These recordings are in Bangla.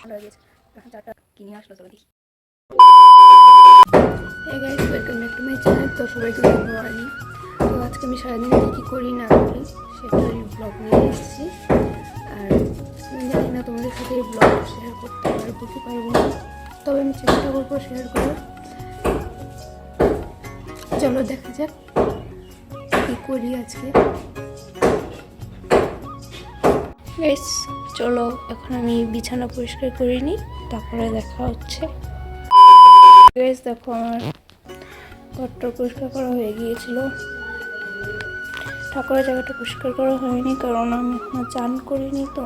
ভালো হয়ে গেছে এখন চাটা কিনে আসলো চলো দেখি হ্যাঁ গাইস ওয়েলকাম ব্যাক তো সবাইকে মর্নিং তো আজকে আমি সারাদিন কী করি না করি সেটারই ব্লগ নিয়ে এসেছি। আর আমি জানি না তোমাদের সাথে ব্লগ শেয়ার করতে পারব কি পারব না, তবে আমি চেষ্টা করব শেয়ার করার। চলো দেখা যাক কী করি আজকে। বেশ চলো, এখন আমি বিছানা পরিষ্কার করে নিই, তারপরে দেখা হচ্ছে। বেশ দেখো, আমার ঘরটা পরিষ্কার করা হয়ে গিয়েছিল। ঠাকুরের জায়গাটা পরিষ্কার করা হয়নি, কারণ আমি এখনও চান করিনি তো।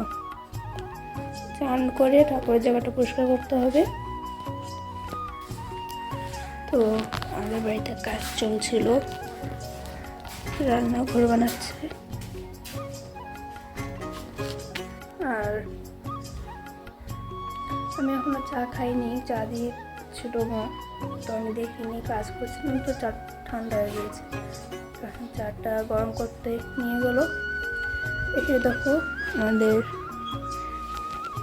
চান করে ঠাকুরের জায়গাটা পরিষ্কার করতে হবে। তো আমাদের বাড়িতে কাজ চলছিল। রান্নাঘর বানাচ্ছে। আমি এখনও চা খাইনি, চা দিয়ে ছিল মা তো আমি দেখিনি, কাজ করছিলাম তো চা ঠান্ডা হয়ে গিয়েছে। এখন চাটা গরম করতে নিয়ে গেলো। এখানে দেখো আমাদের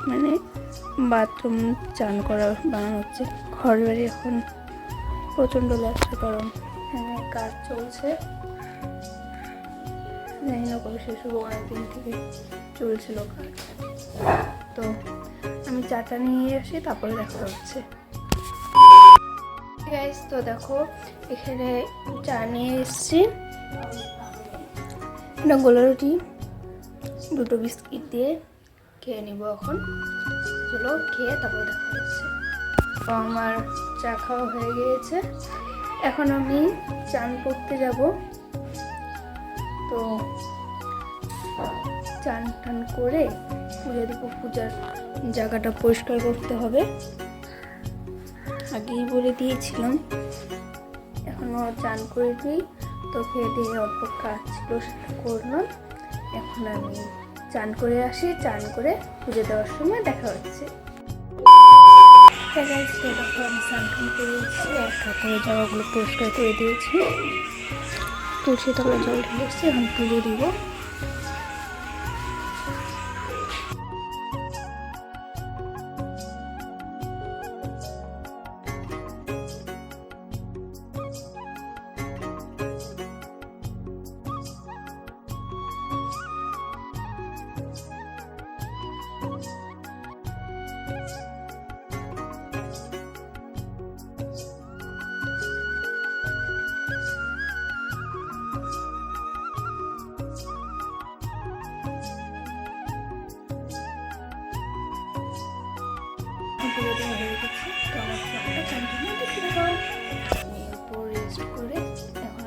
মানে বাথরুম চান করা, বানানো হচ্ছে। ঘর বাড়ি এখন প্রচণ্ড লাগছে কারণ এখানে কাজ চলছে। জানি না কবে শেষ হব, অনেকদিন থেকে। চলছিল কাজ। তো আমি চাটা নিয়ে আসি, তারপরে দেখা হচ্ছে। তো দেখো, এখানে চা নিয়ে এসেছি। এটা গোলা রুটি, দুটো বিস্কিট দিয়ে খেয়ে নিব এখন। চলো খেয়ে তারপরে দেখা হচ্ছে। তো আমার চা খাওয়া হয়ে গিয়েছে। এখন আমি চান করতে যাব। তো চান টান করে পুজো দেবো, পূজার জায়গাটা পরিষ্কার করতে হবে। আগেই বলে দিয়েছিলাম এখনও চান করে দিই, তো খেয়ে অল্প কাজ ছিল সেটা করলাম। এখন আমি চান করে আসি, চান করে পুজো দেওয়ার সময় দেখা হচ্ছে। যাচ্ছে দেখো আমি আর পরিষ্কার করে দিয়েছি। তুলসী তলায় জল ঢেলে এখন পুজো দিব। এখন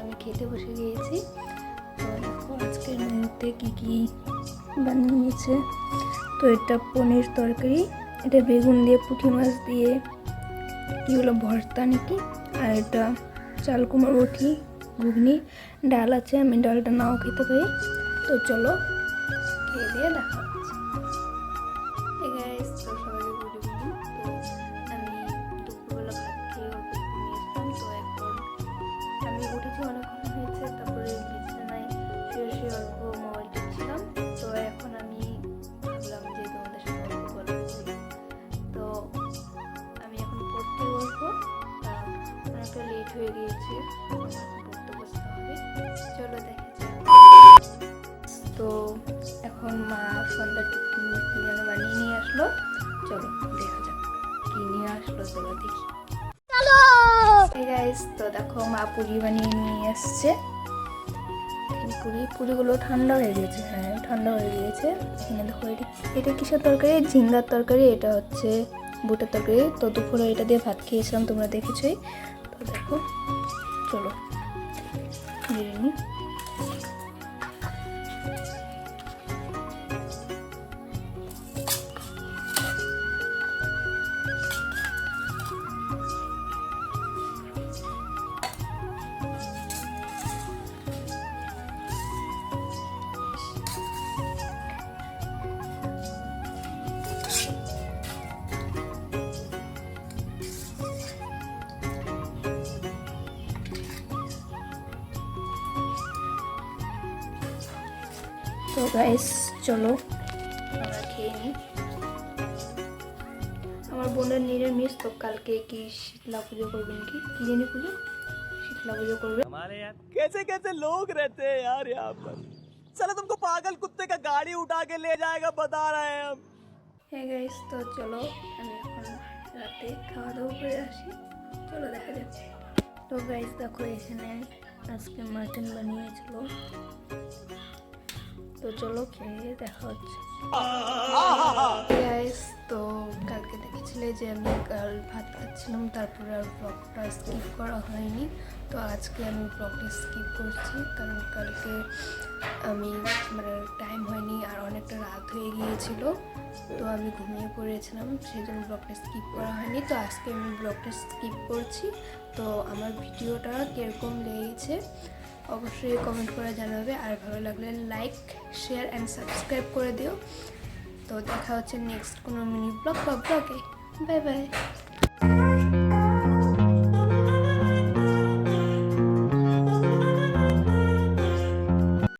আমি খেতে বসে গিয়েছি তো দেখো আজকের বানিয়েছে? তো এটা পনির তরকারি, এটা বেগুন দিয়ে পুঁটি মাছ দিয়ে হলো ভর্তা নাকি? আর এটা চাল কুমড়ো ঘুগনি, ডাল আছে, আমি ডালটা নাও খেতে পারি। তো চলো, খেয়ে দিয়ে দেখা Hey তো আমি তো এখন উঠেছি অনেকক্ষণ হয়েছে, তারপরে বিছানায় অল্প তো এখন আমি যে তোমাদের সাথে তো আমি এখন পড়তে অনেকটা লেট হয়ে গিয়েছে পড়তে চলো দেখা। তো এখন মা সন্ধ্যা টিফিন যেন বানিয়ে নিয়ে আসলো। চলো দেখা যাক কি নিয়ে আসলো, চলো দেখি। Hey তো দেখো মা পুরি বানিয়ে নিয়ে আসছে পুরি, পুরিগুলো ঠান্ডা হয়ে গেছে হ্যাঁ ঠান্ডা হয়ে গিয়েছে এখানে দেখো, এটা এটা কিসের তরকারি? ঝিঙ্গার তরকারি, এটা হচ্ছে বুটের তরকারি। তো দুপুরে এটা দিয়ে ভাত খেয়েছিলাম, তোমরা দেখেছোই। তো দেখো, চলো। তো গাইস চলো আমরা খেয়ে নিই আমার বোনের নিরামিষ তো কালকে কি শীতলা পুজো করবেন কি কি জানি পুজো শীতলা পুজো করবে हमारे यहाँ कैसे कैसे लोग रहते हैं यार यहाँ पर चलो तुमको पागल कुत्ते का गाड़ी उठा के ले जाएगा बता रहे हैं हम হ্যাঁ গাইস তো চলো আমি এখন রাতে খাওয়া দাওয়া করে আসি চলো দেখা যাচ্ছে তো গাইস দেখো এখানে আজকে মাটন বানিয়েছিল তো চলো খেয়ে দেখা হচ্ছে। তো কালকে দেখেছিলে যে আমি কাল ভাত খাচ্ছিলাম তারপরে আর ব্লগটা স্কিপ করা হয়নি। তো আজকে আমি ব্লগটা স্কিপ করছি কারণ কালকে আমি মানে টাইম হয়নি আর অনেকটা রাত হয়ে গিয়েছিল। তো আমি ঘুমিয়ে পড়েছিলাম সেই জন্য ব্লগটা স্কিপ করা হয়নি। তো আজকে আমি ব্লগটা স্কিপ করছি। তো আমার ভিডিওটা কীরকম লেগেছে অবশ্যই কমেন্ট করে জানাবে। আর ভালো লাগলে লাইক শেয়ার অ্যান্ড সাবস্ক্রাইব করে দিও। তো দেখা হচ্ছে নেক্সট কোনো মিনি ব্লগ বা ব্লগে বাই বাই